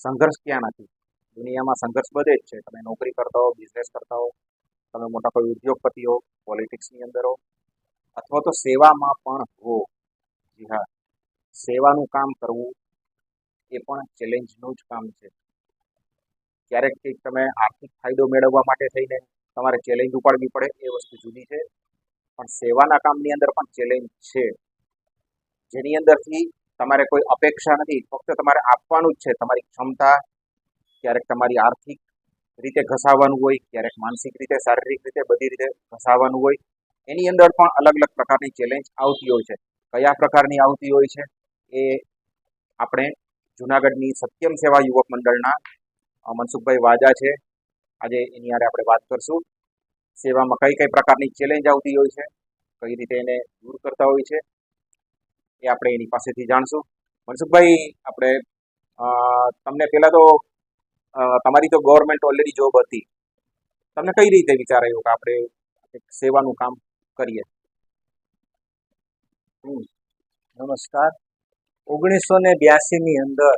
સંઘર્ષ ક્યાં નથી? દુનિયામાં સંઘર્ષ બધે જ છે. તમે નોકરી કરતા હો બિઝનેસ કરતા હો, તમે મોટા કોઈ ઉદ્યોગપતિ હો પોલિટિક્સની અંદર હો, અથવા તો સેવામાં પણ હો. જી હા. સેવાનું કામ કરવું એ પણ ચેલેન્જનું જ કામ છે. ક્યારેક કંઈક તમે આર્થિક ફાયદો મેળવવા માટે થઈને તમારે ચેલેન્જ ઉપાડવી પડે એ વસ્તુ જુદી છે. પણ સેવાના કામની અંદર પણ ચેલેન્જ છે. જેની અંદરથી તમારે કોઈ અપેક્ષા નથી. ફક્ત તમારે આપવાનું જ છે. તમારી ક્ષમતા, ક્યારેક તમારી આર્થિક રીતે ઘસાવાનું હોય, ક્યારેક માનસિક રીતે, શારીરિક રીતે બધી રીતે ઘસાવાનું હોય. એની અંદર પણ અલગ અલગ પ્રકારની ચેલેન્જ આવતી હોય છે. કયા પ્રકારની આવતી હોય છે? એ આપણે જુનાગઢની સત્યમ સેવા યુવક મંડળના મનસુખભાઈ વાજા છે. આજે એની આરે આપણે વાત કરશું. સેવામાં કઈ કઈ પ્રકારની ચેલેન્જ આવતી હોય છે? કઈ રીતે એને દૂર કરતા હોય છે? એ આપણે એની પાસેથી જાણશું. મનસુખભાઈ, આપણે તમને પહેલાં તો તમારી તો ગવર્મેન્ટ ઓલરેડી જોબ હતી. તમને કઈ રીતે વિચાર આવ્યો કે આપણે સેવાનું કામ કરીએ? નમસ્કાર. ઓગણીસો ને બ્યાસીની અંદર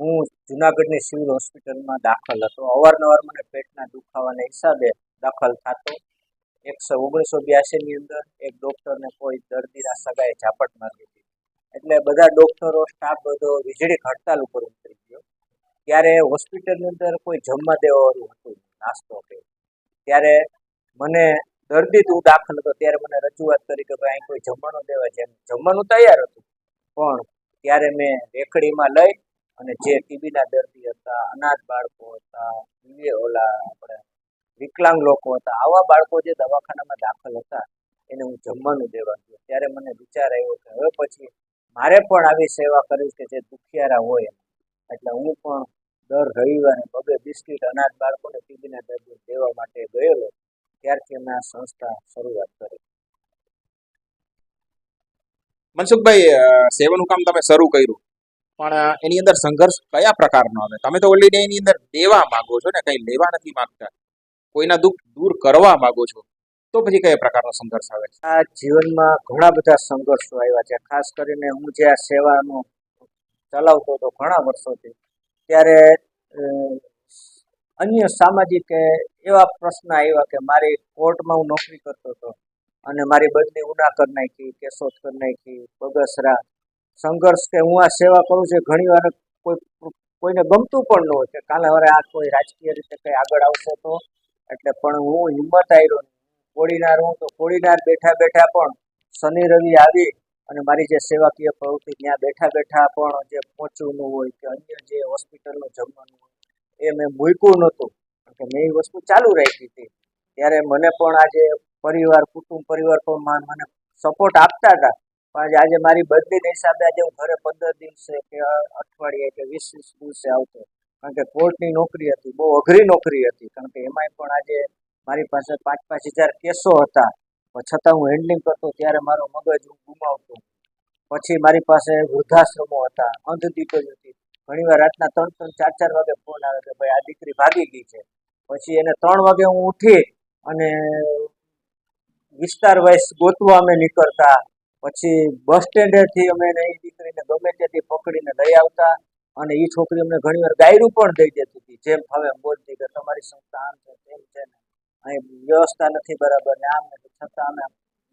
હું જુનાગઢની સિવિલ હોસ્પિટલમાં દાખલ હતો. અવારનવાર મને પેટના દુખાવાના હિસાબે દાખલ થતો. એકસો ઓગણીસો બ્યાસીની અંદર એક ડૉક્ટરને કોઈ દર્દીના સગાએ ઝાપટ મારી હતી. એટલે બધા ડૉક્ટરો સ્ટાફ બધો વીજળી હડતાલ ઉપર ઉતરી ગયો. ત્યારે હોસ્પિટલની અંદર કોઈ જમવા દેવાનું હતું નાસ્તો કે. ત્યારે મને દર્દી તું દાખલ હતો, ત્યારે મને રજૂઆત કરી કે ભાઈ કોઈ જમવાનું દેવા છે. જમવાનું તૈયાર હતું, પણ ત્યારે મેં રેકડીમાં લઈ અને જે ટીબીના દર્દી હતા, અનાથ બાળકો હતા ઓલા વિકલાંગ લોકો હતા. આવા બાળકો જે દવાખાનામાં દાખલ હતા, એને હું જમવાનું દેવા ગયો. ત્યારે મને વિચાર આવ્યો કે હવે પછી મારે પણ આવી સેવા કરીશ કે જે દુખિયારા હોય. એટલે હું પણ દર રવિવારે પગે બિસ્કિટ અનાજ બાળકોને ટીબીના દર્દી દેવા માટે ગયેલો. ત્યારથી અમે આ સંસ્થા શરૂઆત કરી. મનસુખભાઈ સેવાનું કામ તમે શરૂ કર્યું. પણ એની અંદર સંઘર્ષ કયા પ્રકારનો આવે? તમે તો ઓલરેડી એની અંદર દેવા માંગો છો ને, કઈ લેવા નથી માંગતા. કોઈના દુઃખ દૂર કરવા માંગો છો, તો પછી કયા પ્રકારનો સંઘર્ષ આવે છે? આ જીવનમાં ઘણા બધા સંઘર્ષો આવ્યા છે. ખાસ કરીને હું જે આ સેવાનો ચલાવતો હતો ઘણા વર્ષોથી, ત્યારે અન્ય સામાજિક એવા પ્રશ્ન આવ્યા કે મારી કોર્ટમાં હું નોકરી કરતો હતો અને મારી બદલી ઉના કરી નાખી કેશોદ કરી નાખી, બગસરા. સંઘર્ષ કે હું આ સેવા કરું છું ઘણી વાર કોઈ, કોઈને ગમતું પણ ન હોય કે કાલે હવે આ કોઈ રાજકીય રીતે કંઈ આગળ આવશે તો એટલે પણ હું હિંમત આવ્યો. કોડીનાર હું તો કોડીનાર બેઠા બેઠા પણ શનિ રવિ આવી અને મારી જે સેવાકીય પ્રવૃત્તિ ત્યાં બેઠા બેઠા પણ જે પહોંચવાનું હોય કે અન્ય જે હોસ્પિટલનું જમવાનું હોય, એ મેં મૂક્યું નહોતું. કે મેં એ વસ્તુ ચાલુ રાખી હતી. ત્યારે મને પણ આજે પરિવાર, કુટુંબ, પરિવાર પણ મને સપોર્ટ આપતા હતા. પણ આજે મારી બદલીને હિસાબે આજે હું ઘરે પંદર દિવસે કે અઠવાડિયે કે વીસ વીસ દિવસે આવતો કારણ કે કોર્ટની નોકરી હતી, બહુ અઘરી નોકરી હતી. કારણ કે એમાંય પણ આજે મારી પાસે પાંચ પાંચ હજાર કેસો હતા. છતાં હું હેન્ડલિંગ કરતો ત્યારે મારો મગજ હું ગુમાવતો. પછી મારી પાસે વૃદ્ધાશ્રમો હતા, અંધ દીકરી હતી. ઘણીવાર રાતના ત્રણ ત્રણ, ચાર ચાર વાગે ફોન આવે કે ભાઈ આ દીકરી ભાગી ગઈ છે. પછી એને ત્રણ વાગે હું ઉઠી અને વિસ્તાર વાઇઝ ગોતવા અમે નીકળતા. પછી બસ સ્ટેન્ડેથી અમે એ દીકરીને ગમે ત્યાંથી પકડીને લઈ આવતા. અને એ છોકરી અમને ઘણીવાર ગાયરું પણ દઈ દેતી હતી. જેમ હવે બોલતી કે તમારી સંસ્થા આમ છે, તેમ છે ને. અહીં વ્યવસ્થા નથી બરાબર ને આમ નથી છતાં અમે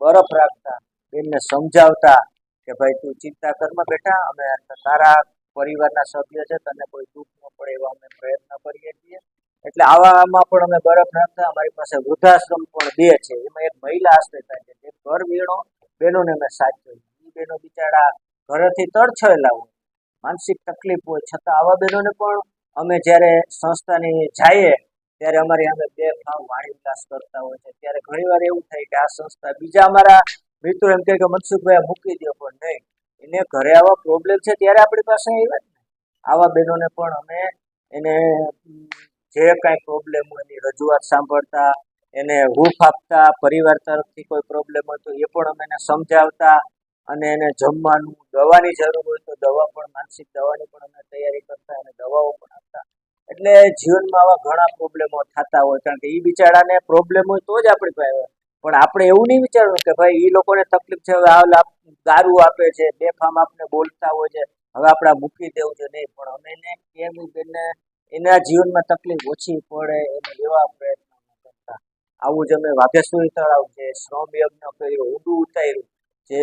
બરફ રાખતા બેનને સમજાવતા કે ભાઈ તું ચિંતા કરમાં બેટા, અમે તારા પરિવારના સભ્ય છે, તને કોઈ દુઃખ ન પડે એવા અમે પ્રયત્ન કરીએ છીએ. એટલે આવામાં પણ અમે બરફ રાખતા, અમારી પાસે વૃદ્ધાશ્રમ પણ બે છે. એમાં એક મહિલા આશ્રય થાય છે જે ઘર વેણો બહેનોને અમે સાચવી એ બહેનો બિચારા ઘરેથી તડછેલા હોય. માનસિક તકલીફ હોય, છતાં આવા બહેનોને પણ અમે જ્યારે સંસ્થાની જઈએ, ત્યારે અમારી અમે બે ભાવ વાણી વિલાસ કરતા હોય છે. ત્યારે ઘણીવાર એવું થાય કે આ સંસ્થા બીજા અમારા મિત્રો એમ કહે કે, મનસુખભાઈ મૂકી દો પણ નહીં. એને ઘરે આવા પ્રોબ્લેમ છે ત્યારે આપણી પાસે આવ્યા આવા બહેનોને પણ અમે એને જે કાંઈ પ્રોબ્લેમ હોય એની રજૂઆત સાંભળતા, એને હૂફ આપતા, પરિવાર તરફથી કોઈ પ્રોબ્લેમ હોય તો એ પણ અમે એને સમજાવતા અને એને જમવાનું, દવાની જરૂર હોય તો દવા પણ, માનસિક દવાની પણ અમે તૈયારી કરતા અને દવાઓ પણ આપતા. એટલે જીવનમાં આવા ઘણા પ્રોબ્લેમો થતા હોય, કારણ કે એ બિચારાને પ્રોબ્લેમ હોય તો જ આપણી પાસે હોય પણ આપણે એવું નહીં વિચારવું કે ભાઈ એ લોકોને તકલીફ છે, હવે આ દારૂ આપે છે, બેફામ આપને બોલતા હોય છે, હવે આપણા મૂકી દેવું છે, નહીં. પણ અમે એને કેમ એને એના જીવનમાં તકલીફ ઓછી પડે, એને એવા પ્રયત્નો કરતા. આવું જ અમે વાઘેશ્વરી તળાવ છે શ્રમ યજ્ઞ કર્યો, ઊંડું ઉતાર્યું. જે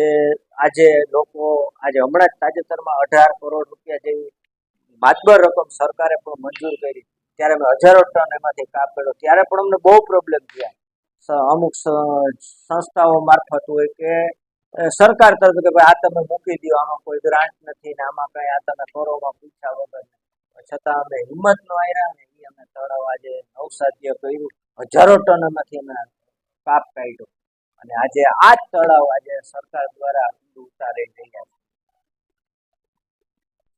આજે લોકો, આજે હમણાં જ તાજેતરમાં અઢાર કરોડ રૂપિયા જેવી માતબર રકમ સરકારે પણ મંજૂર કરી. ત્યારે અમે હજારો ટન એમાંથી કાપેલો ત્યારે પણ અમને બહુ પ્રોબ્લેમ થયા. અમુક સંસ્થાઓ મારફત હોય કે સરકાર તરફ કે ભાઈ આ તમે મૂકી દો આમાં કોઈ ગ્રાન્ટ નથી ને આમાં કઈ આ તમે કરોમાં પૂછ્યા વગર છતાં અમે હિંમત નો આવ્યા ને એ અમે તળાવ આજે નવસાધ્ય કર્યું. હજારો ટન એમાંથી અમે કાપ કાઢ્યો. અને આજે આ જ તળાવ આજે સરકાર દ્વારા ઉતારી રહ્યા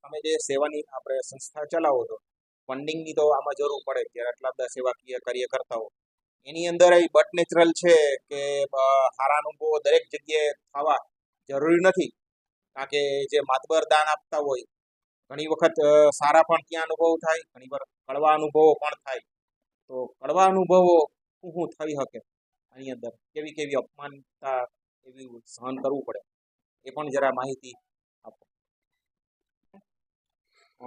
તમે જે સેવાની આપણે સંસ્થા ચલાવો તો ફંડિંગની તો આમાં જરૂર પડે જ્યારે આટલા બધા સેવાકીય કાર્ય કરતા હો એની અંદર બટ નેચરલ છે કે સારા અનુભવો દરેક જગ્યાએ થવા જરૂરી નથી. કારણ કે જે માતબર દાન આપતા હોય, ઘણી વખત સારા પણ ત્યાં અનુભવ થાય, ઘણી વાર કડવા અનુભવો પણ થાય. તો કડવા અનુભવો શું થઈ શકે? આની અંદર કેવી કેવી અપમાનતા એવી સહન કરવું પડે એ પણ જરા માહિતી આપો. અ,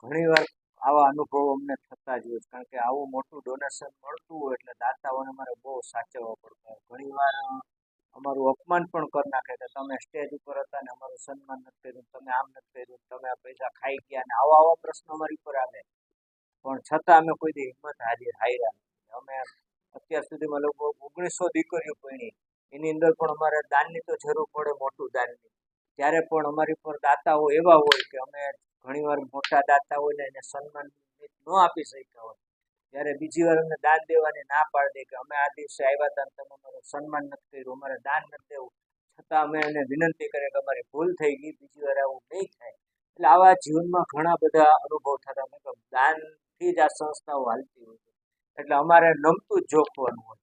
ઘણીવાર આવા અનુભવો અમને થતા જ હોય. કારણ કે આવું મોટું ડોનેશન મળતું હોય એટલે દાતાઓને અમારે બહુ સાચવવા પડતા હોય. ઘણીવાર વાર અમારું અપમાન પણ કરી નાખે કે તમે સ્ટેજ ઉપર હતા ને અમારું સન્માન નથી કર્યું તમે આમ નથી કર્યું તમે આ પૈસા ખાઈ ગયા ને આવા આવા પ્રશ્નો અમારી ઉપર આવે. પણ છતાં અમે કોઈ દી હિંમત હારી હાર્યા અમે અત્યાર સુધીમાં લોકો ઓગણીસો દીકરીઓ પૈણી એની અંદર પણ અમારે દાનની તો જરૂર પડે, મોટું દાનની. ત્યારે પણ અમારી પર દાતાઓ એવા હોય કે અમે ઘણીવાર મોટા દાતા હોય ને એને સન્માન ન આપી શક્યા હોય. ત્યારે બીજી વાર અમને દાન દેવાની ના પાડી દે કે અમે આ દિવસે આવ્યા હતા તમે અમારું સન્માન નથી કર્યું, અમારે દાન નથી દેવું. છતાં અમે એને વિનંતી કરીએ કે અમારી ભૂલ થઈ ગઈ, બીજી વાર આવું નહીં થાય. એટલે આવા જીવનમાં ઘણા બધા અનુભવ થતા. અમે દાનથી જ આ સંસ્થાઓ હાલતી હોય. એટલે અમારે નમતું જ જોખવાનું હોય.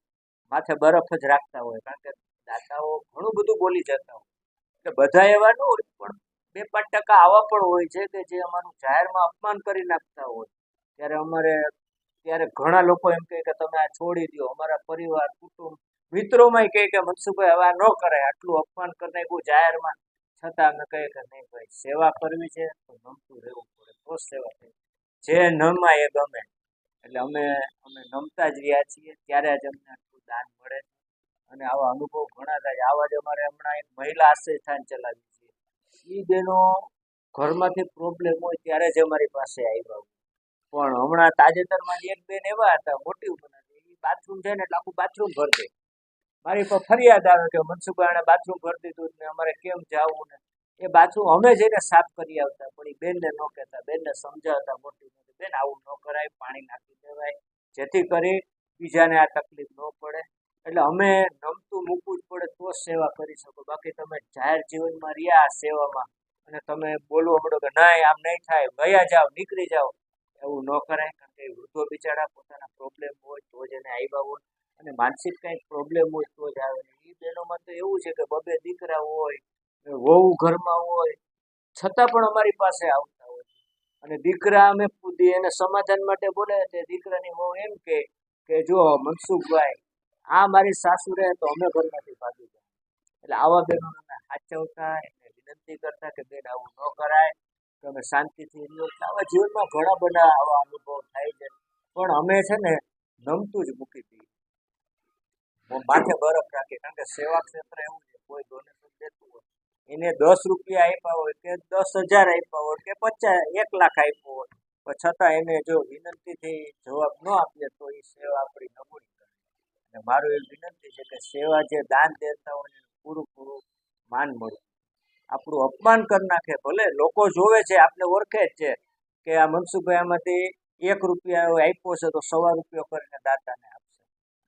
માથે બરફ જ રાખતા હોય, કારણ કે દાતાઓ ઘણું બધું બોલી જતા હોય. એટલે બધા એવા ન હોય, પણ બે પાંચ ટકા આવા પણ હોય છે કે જે અમારું જાહેરમાં અપમાન કરી નાખતા હોય. ત્યારે અમારે, ત્યારે ઘણા લોકો એમ કહે કે તમે આ છોડી દો અમારા પરિવાર, કુટુંબ મિત્રોમાં કહે કે મનસુખભાઈ, હવે ન કરાય આટલું અપમાન કરી નાખ્યું જાહેરમાં. છતાં અમે કહીએ કે નહીં ભાઈ, સેવા કરવી છે તો નમતું રહેવું પડે, તો સેવા થઈ જે નમાય એ ગમે. એટલે અમે અમે નમતા જ રહ્યા છીએ. ત્યારે જ અમને આટલું દાન મળે અને આવા અનુભવ ઘણા થાય આવા જ અમારે હમણાં એક મહિલા આશ્રય સ્થાન ચલાવી છે. એ બેનો ઘરમાંથી પ્રોબ્લેમ હોય ત્યારે જ અમારી પાસે આવ્યા. પણ હમણાં તાજેતરમાં એક બેન એવા હતા, મોટી ઉંમરના. એ બાથરૂમ છે ને, એટલે આખું બાથરૂમ ભરી મારી પર ફરિયાદ આવે કે મનસુખભાઈ બાથરૂમ ભરતી દીધું ને અમારે કેમ જાવું ને? એ બાથરૂમ અમે જઈને સાફ કરી આવતા, પણ એ બેનને ન કહેતા. બેનને સમજાવતા મોટી મોટી ને આવું ન કરાય, પાણી નાખી દેવાય, જેથી કરી બીજાને આ તકલીફ ન પડે. એટલે અમે નમતું મૂકવું જ પડે તો સેવા કરી શકો. બાકી તમે જાહેર જીવનમાં રહ્યા સેવામાં અને તમે બોલવા પડો કે નહીં આમ નહીં થાય, ગયા જાઓ, નીકળી જાઓ. એવું ન કરાય, કારણ કે વૃદ્ધો બિચારા પોતાના પ્રોબ્લેમ હોય તો જ એને આવ્યા હોય અને માનસિક કંઈક પ્રોબ્લેમ હોય તો જ આવે. એ બહેનોમાં તો એવું છે કે બબે દીકરા હોય, વહુ ઘરમાં હોય, છતાં પણ અમારી પાસે આવતા અને દીકરા અમે એને સમાધાન માટે બોલે તે દીકરાની હું એમ કે કે જો મનસુખભાઈ, આ મારી સાસુ રહે તો અમે ઘરમાંથી ભાગી જાય એટલે આવા બહેનોને અમે સાચવતા એને વિનંતી કરતા કે બેન, આવું ન કરાય તમે શાંતિથી રહ્યો આવા જીવનમાં ઘણા બધા આવા અનુભવ થાય છે. પણ અમે છે ને નમતું જ મૂકી દઈએ. માથે બરફ રાખીએ કારણ કે સેવા ક્ષેત્ર એવું છે, કોઈ ડોનેશન એને દસ રૂપિયા આપ્યા હોય કે દસ હજાર આપ્યા હોય કે પચાસ, એક લાખ આપ્યો હોય. પણ છતાં એને જો વિનંતીથી જવાબ ન આપીએ તો એ સેવા આપણી નબળી કરે. અને મારું એ વિનંતી છે કે સેવા જે દાન દેતા હોય એને પૂરું પૂરું માન મળે. આપણું અપમાન કરી નાખે, ભલે લોકો જોવે છે આપણે ઓળખે જ છે કે આ મનસુખભાઈ આમાંથી એક રૂપિયા આપ્યો છે તો સવા રૂપિયો કરીને દાતાને આપશે.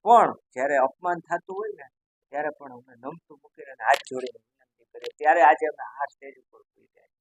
પણ જ્યારે અપમાન થતું હોય ને, ત્યારે પણ અમે નમતું મૂકીને હાથ જોડીને કરીએ ત્યારે આજે અમે આ સ્ટેજ ઉપર રહ્યા